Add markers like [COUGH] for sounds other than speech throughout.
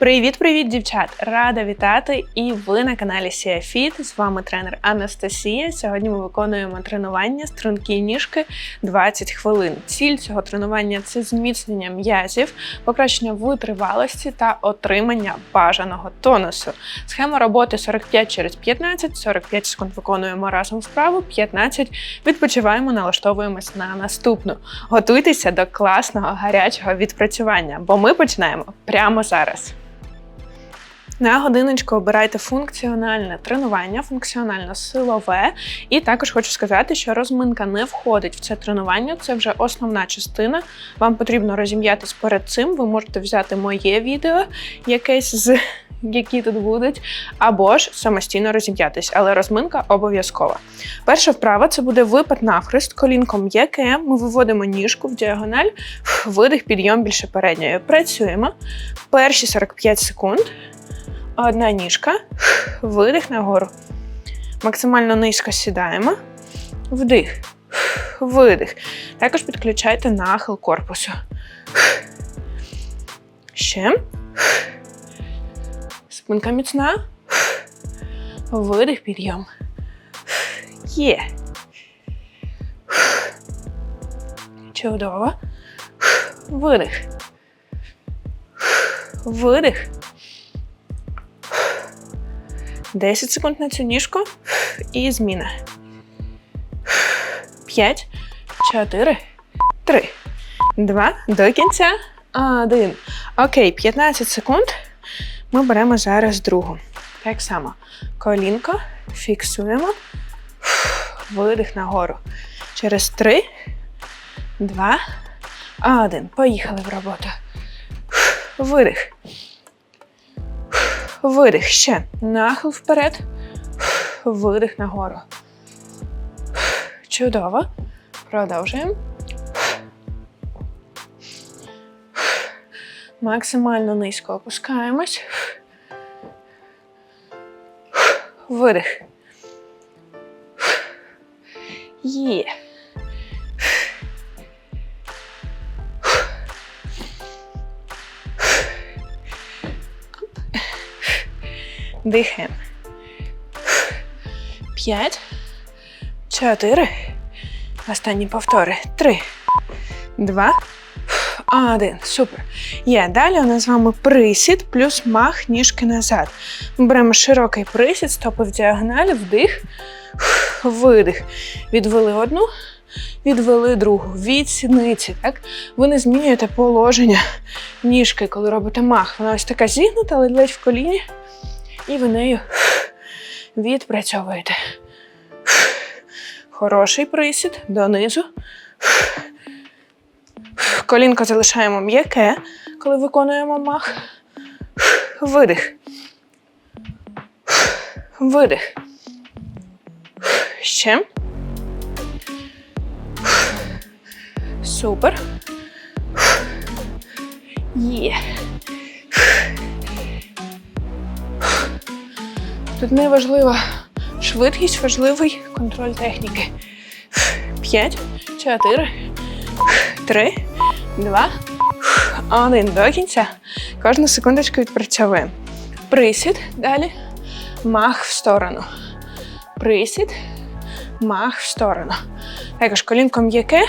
Привіт-привіт, дівчат! Рада вітати! І ви на каналі Sia Fit. З вами тренер Анастасія. Сьогодні ми виконуємо тренування стрункі ніжки 20 хвилин. Ціль цього тренування це зміцнення м'язів, покращення витривалості та отримання бажаного тонусу. Схема роботи 45 через 15, 45 секунд виконуємо разом вправу, 15 відпочиваємо, налаштовуємось на наступну. Готуйтеся до класного гарячого відпрацювання, бо ми починаємо прямо зараз. На годиночку обирайте функціональне тренування, функціонально силове. І також хочу сказати, що розминка не входить в це тренування, це вже основна частина. Вам потрібно розім'ятись перед цим. Ви можете взяти моє відео, якесь з [LAUGHS] які тут будуть, або ж самостійно розім'ятись, але розминка обов'язкова. Перша вправа це буде випад навхрест, колінко м'яке. Ми виводимо ніжку в діагональ, видих, підйом більше передньої. Працюємо. Перші 45 секунд. Одна ніжка, видих нагору. Максимально низько сідаємо. Вдих, видих. Також підключайте нахил корпусу. Ще. Спинка міцна. Видих, підйом. Є. Чудово. Видих. Видих. 10 секунд на цю ніжку і зміна. 5, 4, 3, 2, до кінця. 1. Окей, 15 секунд. Ми беремо зараз другу. Так само. Колінко фіксуємо. Видих нагору. Через 3, 2, 1. Поїхали в роботу. Видих. Видих. Ще. Нахил вперед. Видих нагору. Чудово. Продовжуємо. Максимально низько опускаємось. Видих. Є. Дихаємо. П'ять. Чотири. Останні повтори. Три. Два. Один. Супер. Є. Далі у нас з вами присід плюс мах ніжки назад. Беремо широкий присід, стопи в діагоналі, вдих, видих. Відвели одну, відвели другу. Від сідниці. Так? Ви не змінюєте положення ніжки, коли робите мах. Вона ось така зігнута, ледь в коліні. І ви нею відпрацьовуєте. Хороший присід донизу. Колінко залишаємо м'яке, коли виконуємо мах. Видих. Видих. Ще. Супер. Є. Тут не важлива швидкість, важливий контроль техніки. П'ять, чотири, три, два, один. До кінця. Кожну секундочку відпрацьовуємо. Присід. Далі. Мах в сторону. Присід. Мах в сторону. Також колінко м'яке.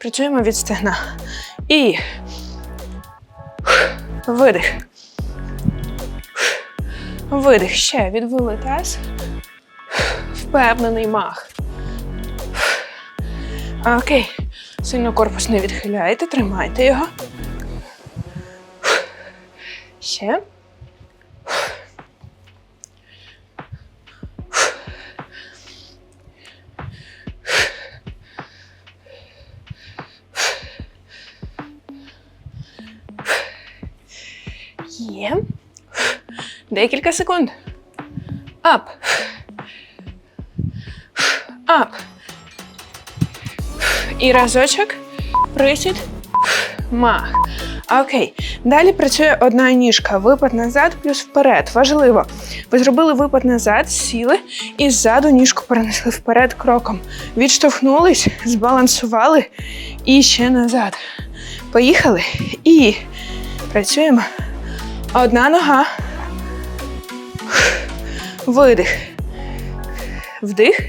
Працюємо від стегна. І видих. Видих. Ще відвели таз. Впевнений мах. Окей. Сильно корпус не відхиляйте, тримайте його. Ще. Є. Декілька секунд. Ап. Ап. І разочок. Присід. Мах. Окей. Далі працює одна ніжка. Випад назад плюс вперед. Важливо. Ви зробили випад назад, сіли і ззаду ніжку перенесли вперед кроком. Відштовхнулись, збалансували і ще назад. Поїхали. І працюємо Одна нога. Видих. Вдих.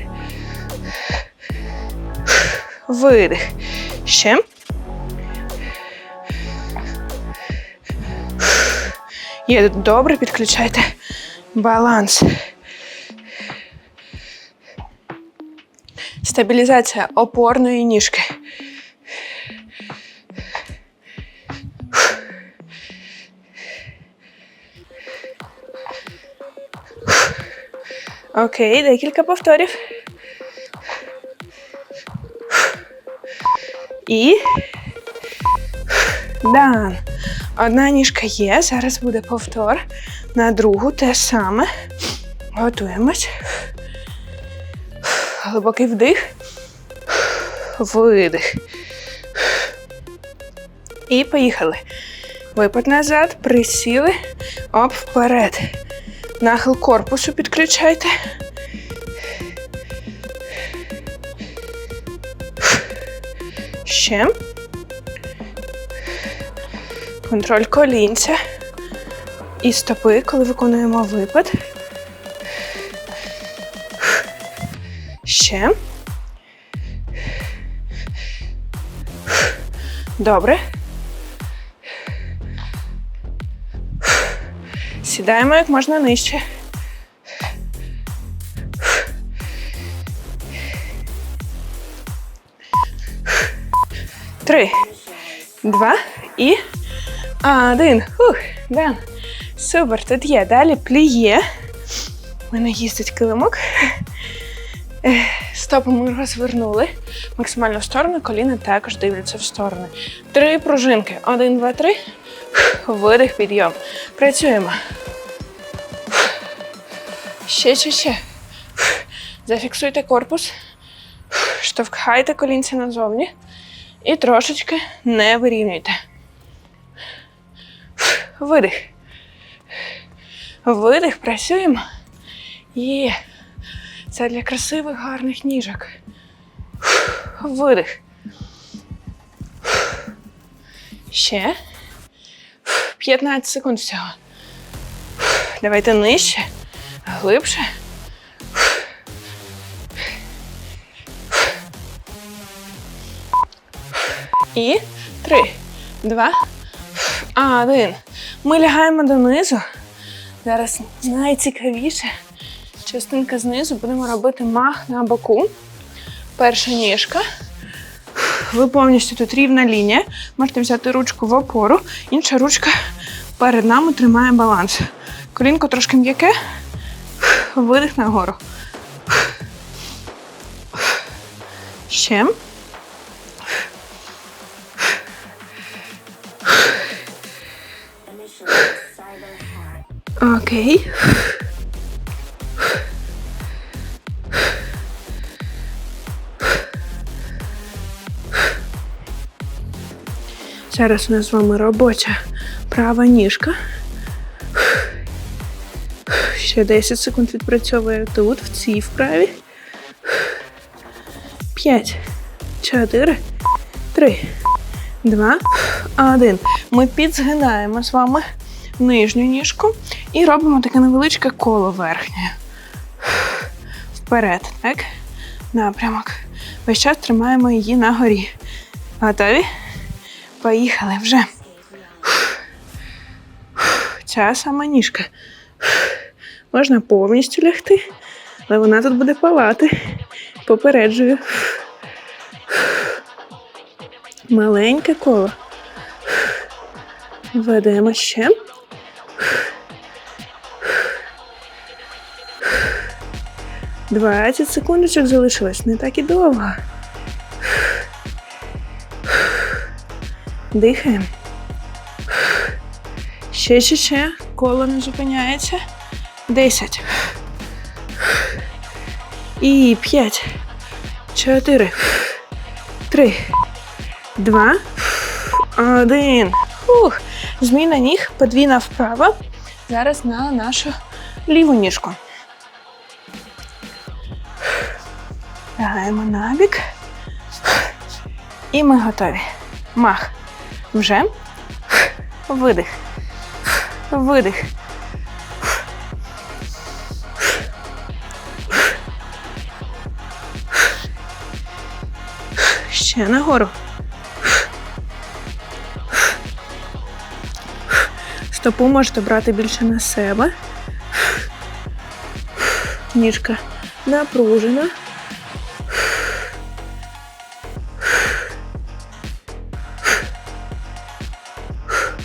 Видих. Ще. Є добре, підключайте баланс. Стабілізація опорної ніжки. Окей, декілька повторів. І. Дан. Одна ніжка є. Зараз буде повтор. На другу те саме. Готуємось. Глибокий вдих. Видих. І поїхали. Випад назад, присіли, оп, вперед. Нахил корпусу підключайте. Ще. Контроль колінця. І стопи, коли виконуємо випад. Ще. Добре. Сідаємо як можна нижче. Три, два і один. Фух, да. Супер, тут є. Далі пліє. У мене їздить килимок. Стопи ми розвернули максимально в сторону, коліна також дивляться в сторони. Три пружинки. Один, два, три. Видих, підйом. Працюємо. Ще, ще, ще. Зафіксуйте корпус. Штовхайте колінця назовні. І трошечки не вирівнюйте. Видих. Видих, працюємо. Є. Це для красивих гарних ніжок. Видих. Ще. 15 секунд всього. Давайте нижче, глибше. І три, два, один. Ми лягаємо донизу. Зараз найцікавіше. Частинка знизу будемо робити мах на боку. Перша ніжка. Ви повністю тут рівна лінія. Можете взяти ручку в опору, інша ручка перед нами тримає баланс. Колінко трошки м'яке. Видих нагору. Ще. Окей. Зараз у нас з вами робоча права ніжка. Ще 10 секунд відпрацьовує тут, в цій вправі. 5, 4, 3, 2, 1. Ми підзгинаємо з вами нижню ніжку і робимо таке невеличке коло верхнє. Вперед, так? Напрямок. Весь час тримаємо її на горі. Готові? Поїхали вже. Ця сама ніжка. Можна повністю лягти, але вона тут буде палати. Попереджую. Маленьке коло. Ведемо ще. Двадцять секундочок залишилось. Не так і довго. Дихаємо. Ще, ще, ще. Коло не зупиняється. Десять. І п'ять. Чотири. Три. Два. Один. Фух. Зміна ніг, подвійна вправа. Зараз на нашу ліву ніжку. Лягаємо на бік. І ми готові. Мах. Вже. Видих. Видих. Ще нагору. Стопу можете брати більше на себе. Ніжка напружена.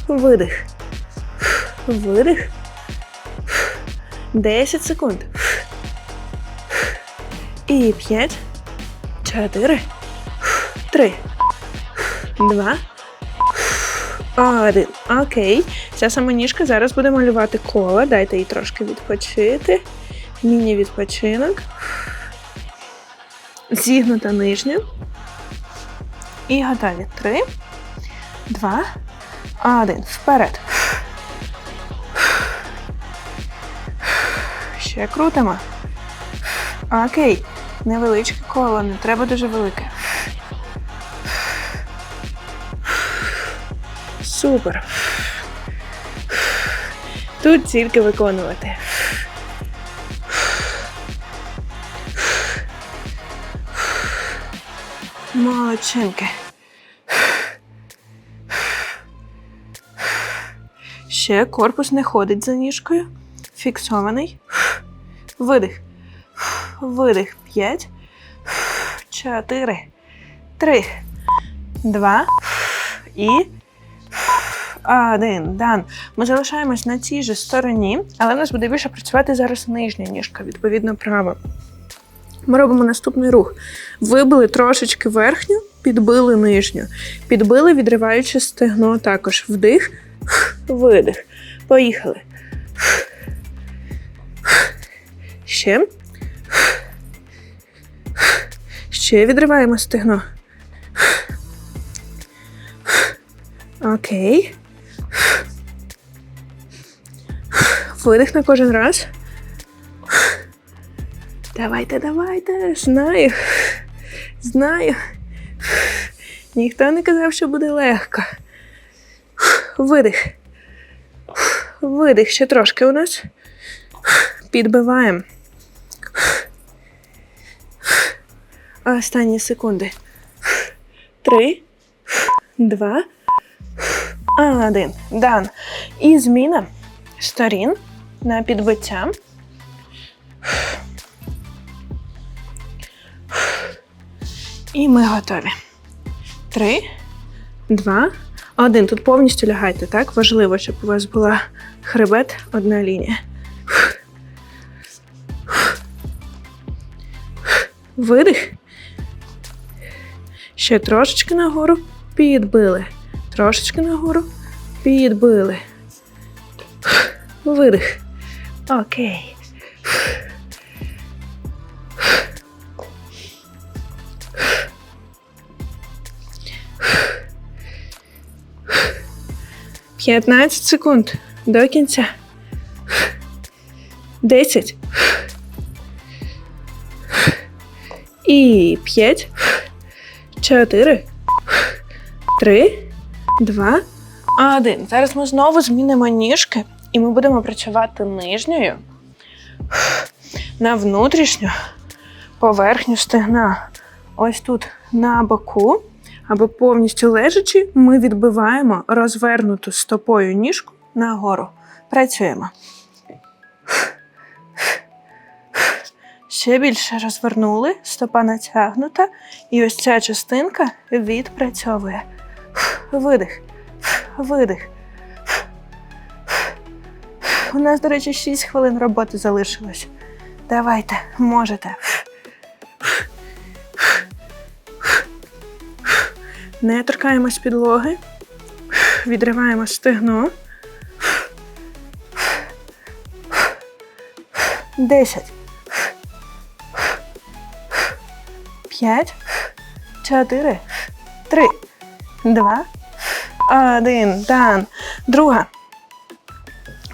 Видих. Видих. 10 секунд. І 5, 4, 3, 2, один. Окей. Ця сама ніжка зараз буде малювати коло. Дайте їй трошки відпочити. Міні-відпочинок. Зігнута нижня. І готові. Три, два, один. Вперед. Ще крутимо. Окей. Невеличке коло, не треба дуже велике. Супер. Тут тільки виконувати. Молодчинки. Ще корпус не ходить за ніжкою. Фіксований. Видих. Видих. П'ять. Чотири. Три. Два. І. Один. Дан. Ми залишаємось на цій же стороні, але в нас буде більше працювати зараз нижня ніжка, відповідно, права. Ми робимо наступний рух. Вибили трошечки верхню, підбили нижню. Підбили, відриваючи стегно також. Вдих, видих. Поїхали. Ще. Ще відриваємо стегно. Окей. Видих на кожен раз. Давайте, давайте. Знаю. Знаю. Ніхто не казав, що буде легко. Видих. Видих ще трошки у нас. Підбиваємо. Останні секунди. Три, два, один. Дан. І зміна сторін на підбиття. І ми готові. Три, два, один. Тут повністю лягайте, так? Важливо, щоб у вас була хребет, одна лінія. Видих. Ще трошечки нагору. Підбили. Трошечки нагору. Підбили. Видих. Окей. П'ятнадцять секунд до кінця. Десять. І п'ять. Чотири. Три. Два. Один. Зараз ми знову змінимо ніжки, і ми будемо працювати нижньою на внутрішню поверхню стегна. Ось тут на боку, або повністю лежачи, ми відбиваємо розвернуту стопою ніжку нагору. Працюємо. Ще більше розвернули, стопа натягнута, і ось ця частинка відпрацьовує. Видих, видих. У нас, до речі, 6 хвилин роботи залишилось. Давайте, можете. Не торкаємось підлоги, відриваємо стегно. Десять. П'ять, чотири, три, два, один. Дан. Друга.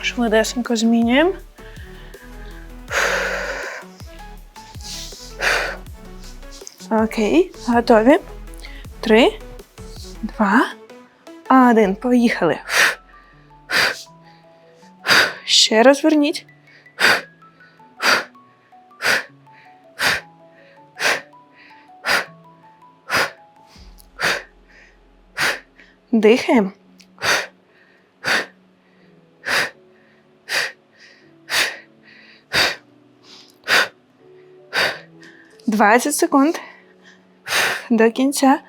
Швидесенько змінюємо. Окей, готові. Три, два, один. Поїхали. Ще розверніть. Дихаємо. Двадцять секунд. До кінця.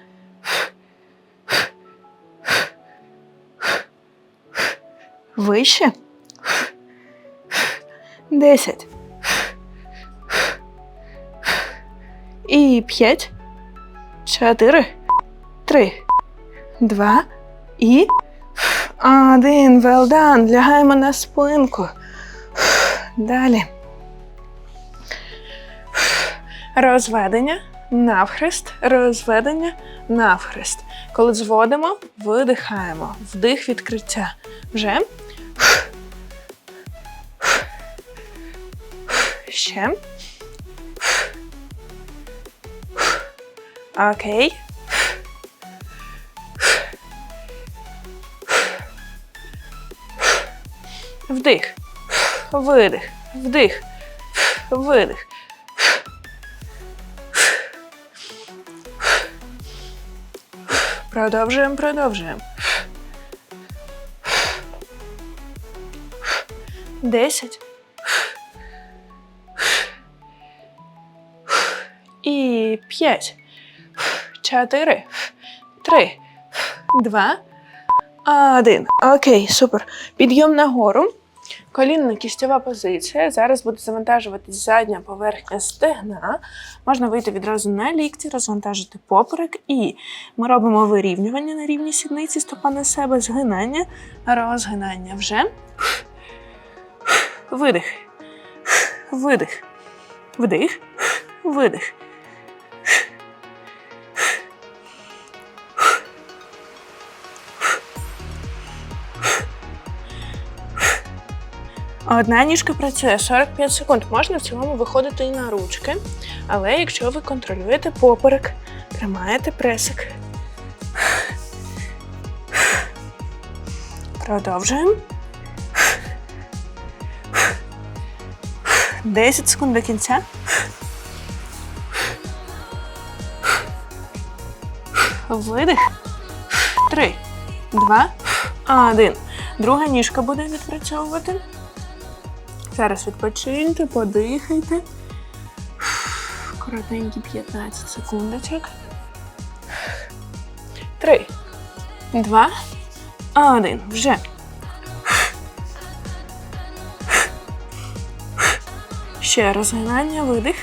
Вище. Десять. І п'ять. Чотири. Три. Два. І. Один. Well. Лягаємо на спинку. Далі. Розведення навхрест, розведення навхрест. Коли зводимо, видихаємо. Вдих відкриття. Вже. Ще. Окей. Вдих. Видих. Вдих. Видих. Продовжуємо, продовжуємо. Десять. І п'ять. Чотири. Три. Два. Один. Окей, супер. Підйом нагору. Колінна кістьова позиція. Зараз буде завантажуватись задня поверхня стегна. Можна вийти відразу на лікті, розвантажити поперек. І ми робимо вирівнювання на рівні сідниці, стопа на себе, згинання, розгинання. Вже. Видих. Видих. Вдих. Видих. Одна ніжка працює 45 секунд. Можна в цілому виходити і на ручки. Але якщо ви контролюєте поперек, тримаєте пресик. Продовжуємо. 10 секунд до кінця. Видих. Три, два, один. Друга ніжка буде відпрацьовувати. Зараз відпочиньте, подихайте. Коротенькі 15 секундочок. Три, два, один. Вже. Ще розгинання, видих.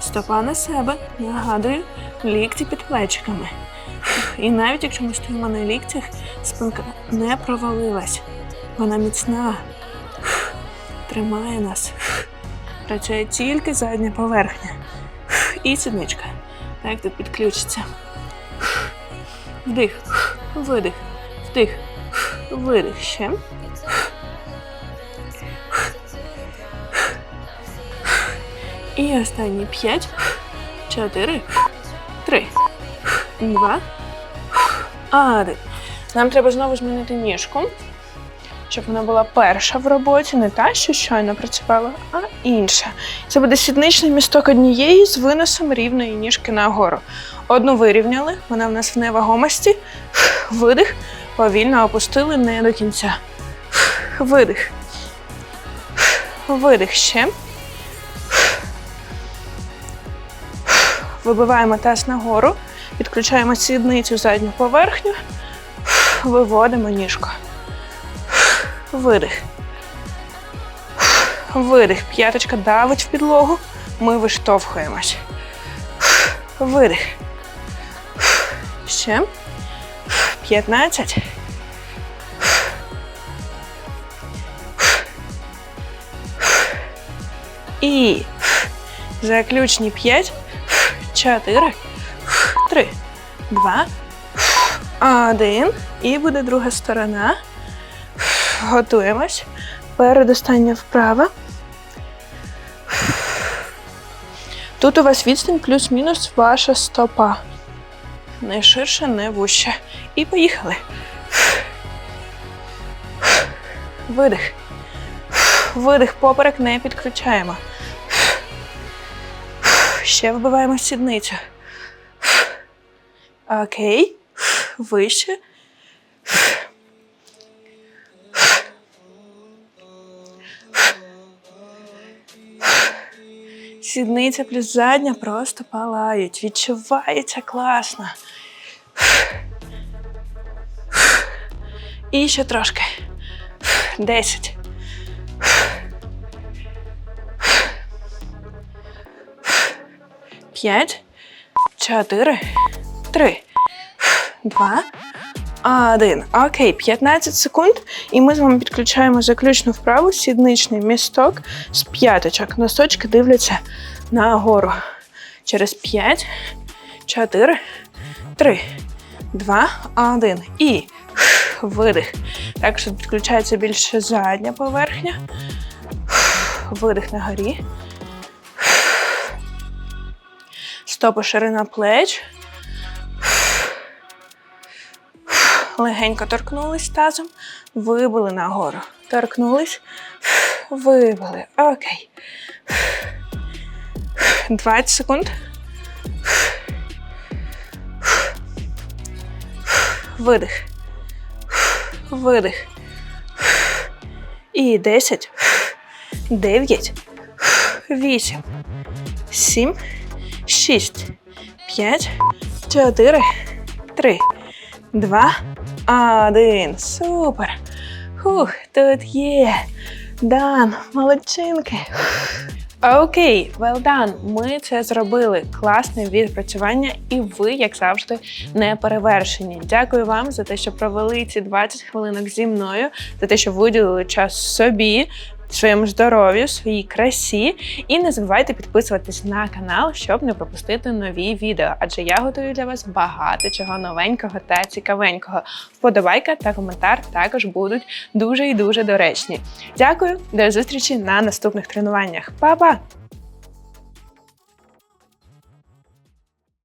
Стопа на себе. Нагадую, лікті під плечиками. І навіть якщо ми стоїмо на ліктях, спинка не провалилась. Вона міцна, тримає нас. Працює тільки задня поверхня. І сідничка. Так тут підключиться. Вдих, видих, вдих, видих. Ще. І останні п'ять, чотири, три, два, один. Нам треба знову змінити ніжку щоб вона була перша в роботі, не та, що щойно працювала, а інша. Це буде сідничний місток однієї з виносом рівної ніжки нагору. Одну вирівняли, вона в нас в невагомості. Видих, повільно опустили не до кінця. Видих. Видих ще. Вибиваємо таз нагору, підключаємо сідницю задню поверхню, виводимо ніжку. Видих. Видих. П'яточка давить в підлогу. Ми виштовхуємось. Видих. Ще. 15. І заключні 5, 4, 3, 2, 1. І буде друга сторона. Готуємось. Передостання вправа. Тут у вас відстань плюс-мінус ваша стопа. Не ширше, не вужче. І поїхали. Видих. Видих, поперек не підключаємо. Ще вбиваємо сідницю. Окей. Вище. Сідниця плюс задня просто палають. Відчувається класно. І ще трошки. Десять. П'ять, чотири, три, два, один. Окей, 15 секунд. І ми з вами підключаємо заключну вправу сідничний місток з п'яточок. Носочки дивляться нагору. Через 5, 4, 3, 2, 1. І видих. Так що підключається більше задня поверхня. Видих на горі. Стопи ширина плеч. Легенько торкнулись тазом, вибили нагору. Торкнулись, вибили. Окей. 20 секунд. Видих. Видих. І 10, 9, 8, 7, 6, 5, 4, 3, 2, 1. Супер. Хух, тут є. Дан, молодчинки. Окей, well done. Ми це зробили. Класне відпрацювання, і ви, як завжди, не перевершені. Дякую вам за те, що провели ці 20 хвилинок зі мною, за те, що виділили час собі. Своєму здоров'ю, своїй красі, і не забувайте підписуватись на канал, щоб не пропустити нові відео. Адже я готую для вас багато чого новенького та цікавенького. Вподобайка та коментар також будуть дуже і дуже доречні. Дякую, до зустрічі на наступних тренуваннях. Па-па!